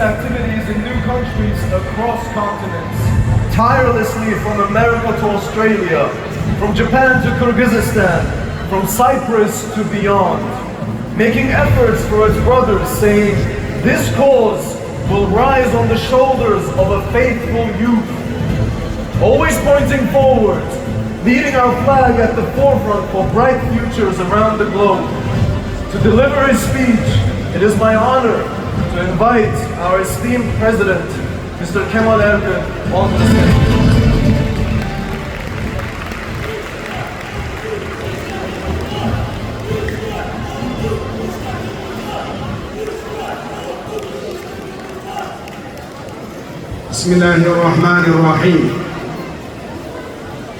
activities in new countries across continents, tirelessly from America to Australia, from Japan to Kyrgyzstan, from Cyprus to beyond, making efforts for its brothers, saying, This cause will rise on the shoulders of a faithful youth, always pointing forward, leading our flag at the forefront for bright futures around the globe. To deliver his speech, it is my honor to invite our esteemed president, Mr. Kemal Ergün, on the stage. بسم الله الرحمن الرحيم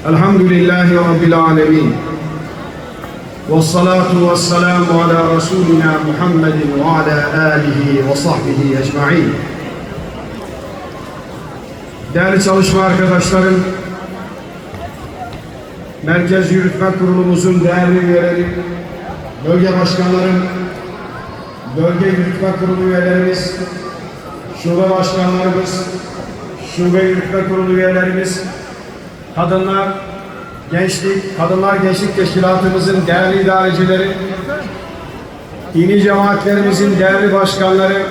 الحمد لله رب العالمين والصلاة والسلام على رسولنا محمد وعلى آله وصحبه أجمعين Değerli çalışma arkadaşlarım, Merkez Yürütme Kurulumuzun değerli üyeleri, bölge başkanlarım, bölge yürütme kurulu üyelerimiz, şube başkanlarımız, şube yürütme kurulu üyelerimiz, kadınlar, gençlik, kadınlar gençlik teşkilatımızın değerli idarecileri, dini cemaatlerimizin değerli başkanları,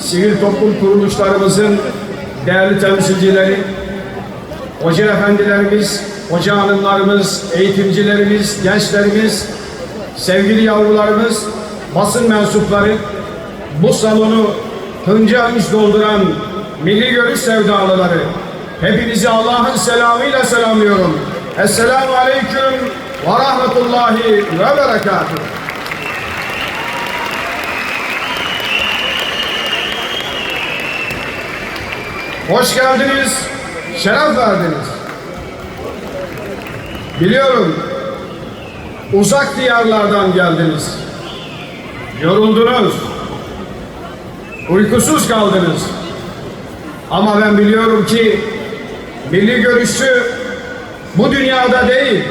sivil toplum kuruluşlarımızın değerli temsilcileri, hoca efendilerimiz, hoca hanımlarımız, eğitimcilerimiz, gençlerimiz, sevgili yavrularımız, basın mensupları, bu salonu hınca hınç dolduran milli görüş sevdalıları, hepinizi Allah'ın selamıyla selamlıyorum. Esselamu Aleyküm ve Rahmetullahi ve Berekatuhu. Hoş geldiniz, şeref verdiniz. Biliyorum, uzak diyarlardan geldiniz. Yoruldunuz, uykusuz kaldınız. Ama ben biliyorum ki milli görüşçü bu dünyada değil,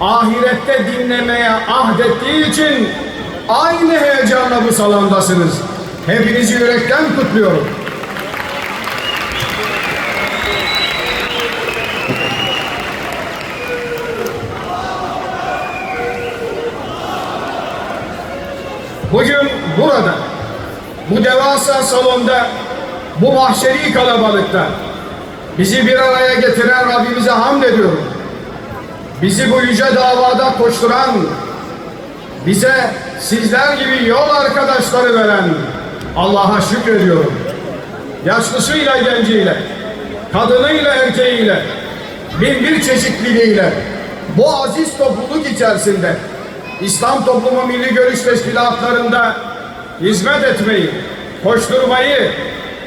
ahirette dinlemeye ahdettiği için aynı heyecanla bu salondasınız. Hepinizi yürekten kutluyorum. Bugün burada, bu devasa salonda, bu mahşeri kalabalıkta bizi bir araya getiren Rabbimize hamd ediyorum. Bizi bu yüce davada koşturan, bize sizler gibi yol arkadaşları veren Allah'a şükrediyorum. Yaşlısıyla genciyle, kadınıyla erkeğiyle, bin bir çeşitliliğiyle bu aziz topluluk içerisinde İslam Toplumu Milli Görüş Teşkilatlarında hizmet etmeyi, koşturmayı,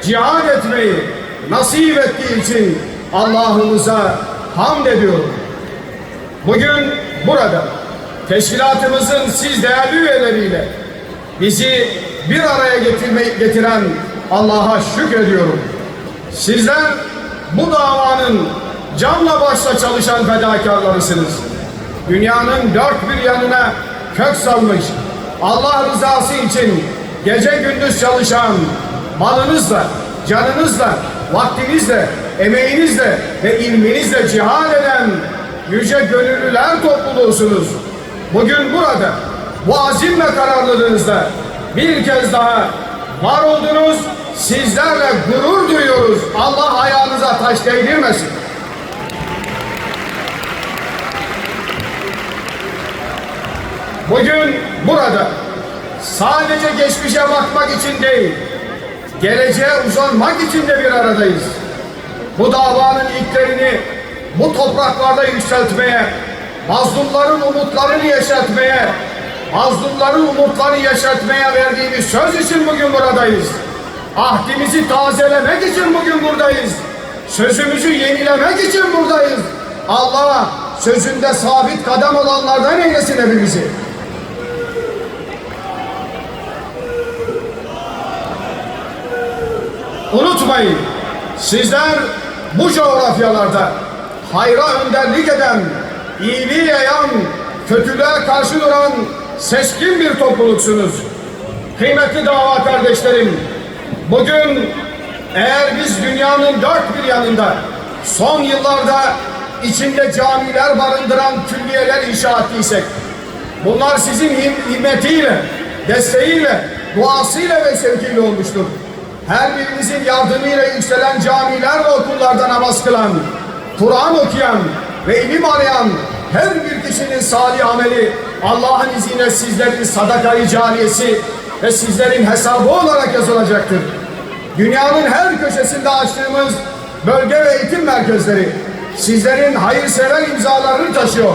cihad etmeyi nasip ettiği için Allah'ımıza hamd ediyorum. Bugün burada teşkilatımızın siz değerli üyeleriyle bizi bir araya getirme, getiren Allah'a şükrediyorum. Sizler bu davanın canla başla çalışan fedakarlarısınız. Dünyanın dört bir yanına kök salmış, Allah rızası için gece gündüz çalışan, malınızla, canınızla, vaktinizle, emeğinizle ve ilminizle cihad eden yüce gönüllüler topluluğusunuz. Bugün burada bu azim ve kararlılığınızla bir kez daha var oldunuz. Sizlerle gurur duyuyoruz. Allah ayağınıza taş değdirmesin. Bugün burada sadece geçmişe bakmak için değil, geleceğe uzanmak için de bir aradayız. Bu davanın ilklerini bu topraklarda yükseltmeye, mazlumların umutlarını yeşertmeye, mazlumların umutlarını yeşertmeye verdiğimiz söz için bugün buradayız. Ahdimizi tazelemek için bugün buradayız. Sözümüzü yenilemek için buradayız. Allah sözünde sabit kadem olanlardan eylesin hepimizi. Unutmayın, sizler bu coğrafyalarda hayra önderlik eden, iyiliği yayan, kötülüğe karşı duran seçkin bir topluluksunuz. Kıymetli dava kardeşlerim, Bugün eğer biz dünyanın dört bir yanında son yıllarda içinde camiler barındıran külliyeler inşa ettiysek, bunlar sizin him- himmetiyle, desteğiyle, duasıyla ve sevgiyle olmuştur. Her birinizin yardımıyla yükselen camiler ve okullarda namaz kılan, Kur'an okuyan ve ilim arayan her bir kişinin salih ameli Allah'ın izniyle sizlerin sadakayı cariyesi ve sizlerin hesabı olarak yazılacaktır. Dünyanın her köşesinde açtığımız bölge ve eğitim merkezleri sizlerin hayırsever imzalarını taşıyor.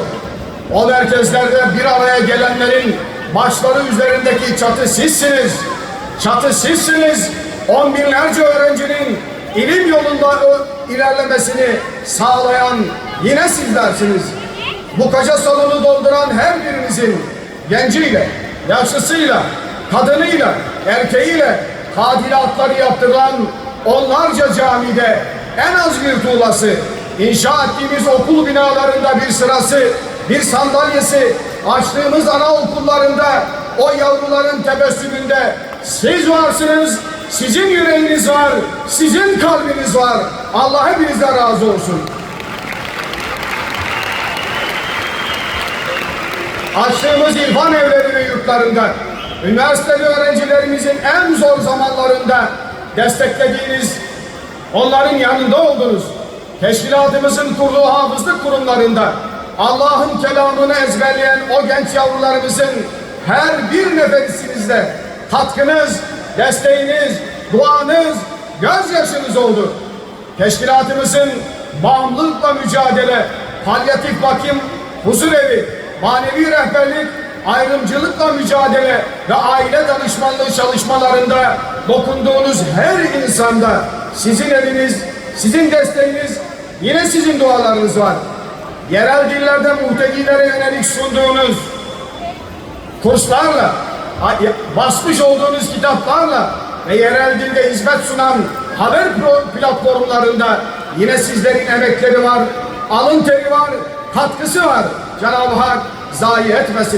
O merkezlerde bir araya gelenlerin başları üzerindeki çatı sizsiniz. Çatı sizsiniz. On binlerce öğrencinin ilim yolunda ilerlemesini sağlayan yine sizlersiniz. Bu koca salonu dolduran her birinizin genciyle, yaşlısıyla, kadınıyla, erkeğiyle tadilatları yaptırılan onlarca camide en az bir tuğlası, inşa ettiğimiz okul binalarında bir sırası, bir sandalyesi, açtığımız anaokullarında o yavruların tebessümünde siz varsınız, sizin yüreğiniz var, sizin kalbiniz var. Allah hepinizden razı olsun. Açtığımız irfan evleri ve yurtlarında, üniversiteli öğrencilerimizin en zor zamanlarında desteklediğiniz, onların yanında oldunuz. Teşkilatımızın kurduğu hafızlık kurumlarında Allah'ın kelamını ezberleyen o genç yavrularımızın her bir nefesinizde katkınız, desteğiniz, duanız, gözyaşınız oldu. Teşkilatımızın bağımlılıkla mücadele, palyatif bakım, huzur evi, manevi rehberlik, ayrımcılıkla mücadele ve aile danışmanlığı çalışmalarında dokunduğunuz her insanda sizin eliniz, sizin desteğiniz, yine sizin dualarınız var. Yerel dillerde muhtedilere yönelik sunduğunuz kurslarla, basmış olduğunuz kitaplarla ve yerel dilde hizmet sunan haber platformlarında yine sizlerin emekleri var, alın teri var, katkısı var. Cenab-ı Hak zayi etmesin.